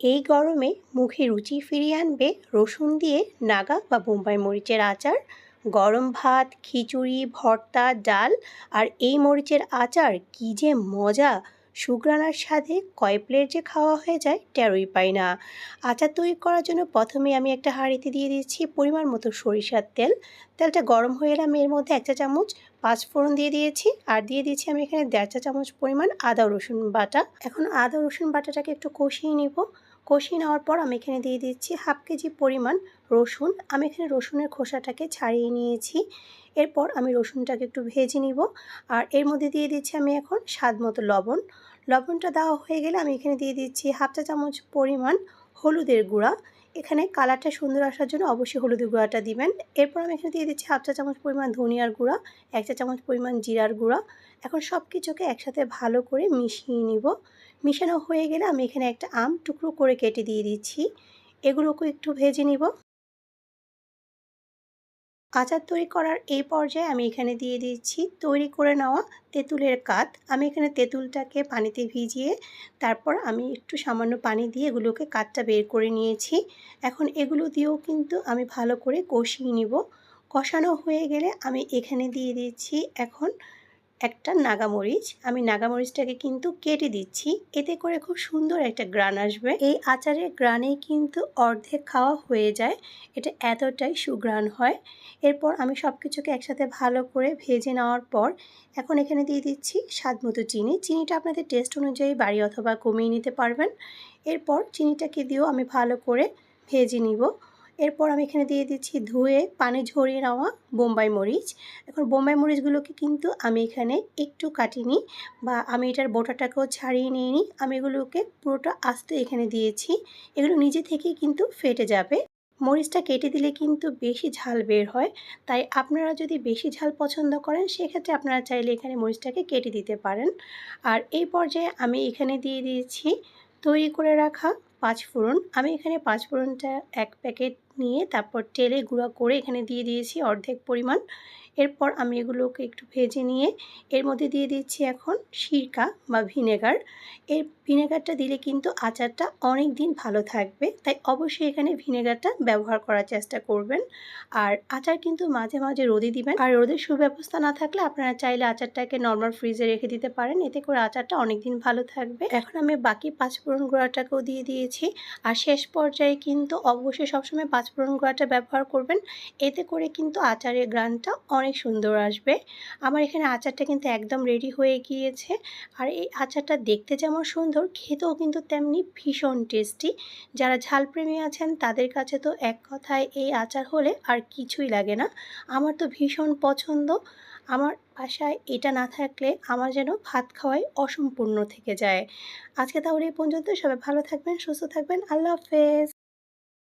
এই গরমে মুখে রুচি ফিরিয়ে আনবে রসুন দিয়ে নাগা বা বোম্বাই মরিচের আচার, গরম ভাত, খিচুড়ি, ভর্তা, ডাল আর এই মরিচের আচার কী যে মজা! শুকরানার স্বাদে কয় প্লেট যে খাওয়া হয়ে যায় টেরোই পাই না। আচার তৈরি করার জন্য প্রথমে আমি একটা হাঁড়িতে দিয়ে দিয়েছি পরিমাণ মতো সরিষার তেল। তেলটা গরম হয়ে এলে আমি এর মধ্যে এক চা চামচ পাঁচ ফোড়ন দিয়ে দিয়েছি আর দিয়ে দিয়েছি আমি এখানে দেড় চা চামচ পরিমাণ আদা রসুন বাটা। এখন আদা রসুন বাটাটাকে একটু কষিয়ে নিব। কষিয়ে নেওয়ার পর আমি এখানে দিয়ে দিচ্ছি হাফ কেজি পরিমাণ রসুন। আমি এখানে রসুনের খোসাটাকে ছাড়িয়ে নিয়েছি। এরপর আমি রসুনটাকে একটু ভেজে নিব। আর এর মধ্যে দিয়ে দিচ্ছি আমি এখন স্বাদ মতো লবণ। লবণটা দেওয়া হয়ে গেলে আমি এখানে দিয়ে দিচ্ছি হাফ চা চামচ পরিমাণ হলুদের গুঁড়া। এখানে কালারটা সুন্দর আসার জন্য অবশ্যই হলুদের গুঁড়াটা দিবেন। এরপর আমি এখানে দিয়ে দিচ্ছি হাফ চা চামচ পরিমাণ ধনিয়ার গুঁড়া, এক চা চামচ পরিমাণ জিরার গুঁড়া। এখন সব কিছুকে একসাথে ভালো করে মিশিয়ে নিব। মিশানো হয়ে গেলে আমি এখানে একটা আম টুকরো করে কেটে দিয়ে দিচ্ছি। এগুলোকে একটু ভেজে নিব। আচার তৈরি করার এই পর্যায়ে আমি এখানে দিয়ে দিচ্ছি তৈরি করে নেওয়া তেঁতুলের কাত। আমি এখানে তেঁতুলটাকে পানিতে ভিজিয়ে তারপর আমি একটু সামান্য পানি দিয়ে এগুলোকে কাতটা বের করে নিয়েছি। এখন এগুলো দিয়েও কিন্তু আমি ভালো করে কষিয়ে নিব। কষানো হয়ে গেলে আমি এখানে দিয়ে দিচ্ছি এখন একটা নাগামরিচ। আমি নাগামরিচটাকে কিন্তু কেটে দিচ্ছি। এতে করে খুব সুন্দর একটা গ্রান আসবে। এই আচারের গ্রানে কিন্তু অর্ধেক খাওয়া হয়ে যায়। এটা এতটাই সুগ্রান হয়। এরপর আমি সব কিছুকে একসাথে ভালো করে ভেজে নেওয়ার পর এখন এখানে দিয়ে দিচ্ছি স্বাদ মতো চিনি। চিনিটা আপনাদের টেস্ট অনুযায়ী বাড়ি অথবা কমিয়ে নিতে পারবেন। এরপর চিনিটাকে দিয়েও আমি ভালো করে ভেজে নিব। এরপর আমি এখানে দিয়ে দিচ্ছি ধুয়ে, পানি ঝরিয়ে নেওয়া বোম্বাই মরিচ। এখন বোম্বাই মরিচগুলোকে কিন্তু আমি এখানে একটু কাটিনি বা আমি এটার বোটাটাকেও ছাড়িয়ে নিয়ে নিই আমি এগুলোকে পুরোটা আস্তে এখানে দিয়েছি। এগুলো নিজে থেকেই কিন্তু ফেটে যাবে। মরিচটা কেটে দিলে কিন্তু বেশি ঝাল বের হয়। তাই আপনারা যদি বেশি ঝাল পছন্দ করেন, সেক্ষেত্রে আপনারা চাইলে এখানে মরিচটাকে কেটে দিতে পারেন। আর এই পর্যায়ে আমি এখানে দিয়ে দিয়েছি তৈরি করে রাখা পাঁচ ফোড়ন। আমি এখানে পাঁচ ফোড়নটা এক প্যাকেট নিয়ে তারপর তেলে গুঁড়া করে এখানে দিয়ে দিয়েছি অর্ধেক পরিমাণ। এরপর আমি এগুলোকে একটু ভেজে নিয়ে এর মধ্যে দিয়ে দিচ্ছি এখন সিরকা বা ভিনেগার। এই ভিনেগারটা দিলে কিন্তু আচারটা অনেক দিন ভালো থাকবে, তাই অবশ্যই এখানে ভিনেগারটা ব্যবহার করার চেষ্টা করবেন। আর আচার কিন্তু মাঝে মাঝে রোদে দিবেন। আর রোদের সুব্যবস্থা না থাকলে আপনারা চাইলে আচারটাকে নর্মাল ফ্রিজে রেখে দিতে পারেন, এতে করে আচারটা অনেক দিন ভালো থাকবে। এখন আমি বাকি পাঁচফোড়ন গুঁড়াটাকেও দিয়ে দিয়েছি। আর শেষ পর্যায়ে কিন্তু অবশ্যই সবসময় পাঁচফোড়ন গুঁড়াটা ব্যবহার করবেন। এতে করে কিন্তু আচারের গ্রানটা অনেক সুন্দর আসবে। আমার এখানে আচারটা কিন্তু একদম রেডি হয়ে গিয়েছে। আর এই আচারটা দেখতে যেমন সুন্দর, খেতেও কিন্তু তেমনি ভীষণ টেস্টি যারা ঝালপ্রেমী আছেন, তাদের কাছে তো এক কথায় এই আচার হলে আর কিছুই লাগে না। আমার তো ভীষণ পছন্দ। আমার বাসায় এটা না থাকলে আমার যেন ভাত খাওয়াই অসম্পূর্ণ থেকে যায়। আজকে তাহলে এই পর্যন্ত। সবাই ভালো থাকবেন, সুস্থ থাকবেন। আল্লাহ হাফেজ।